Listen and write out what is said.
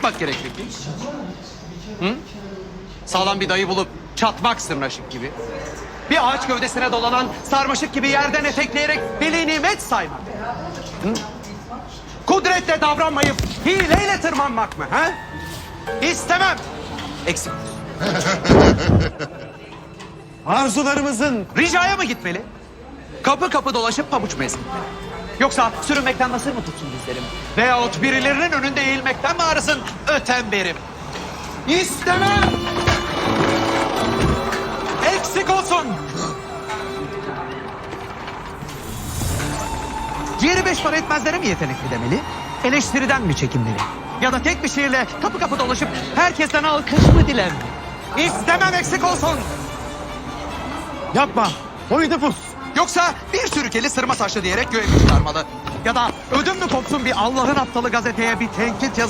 yapmak gerek peki? Hı? Sağlam bir dayı bulup çatmak sırnaşık gibi. Bir ağaç gövdesine dolanan sarmaşık gibi yerden etekleyerek veli nimet saymak. Hı? Kudretle davranmayıp hileyle tırmanmak mı? Ha? İstemem. Eksik. Arzularımızın ricaya mı gitmeli? Kapı kapı dolaşıp pabuç mu ezmeli? Yoksa sürünmekten nasıl mı tutsun dizlerim? Veyahut birilerinin önünde eğilmekten mi ağrısın öten berim? İstemem! Eksik olsun! Ciğeri beş para etmezlere mi yetenekli demeli? Eleştiriden mi çekinmeli? Ya da tek bir şiirle kapı kapı dolaşıp herkesten alkış mı dilenmeli? İstemem eksik olsun! Yapma. Oidipus. Yoksa bir sürükeli sırma saçlı diyerek göğe mi çıkarmalı? Ya da ödüm mü kopsun bir Allah'ın aptalı gazeteye bir tenkit yazı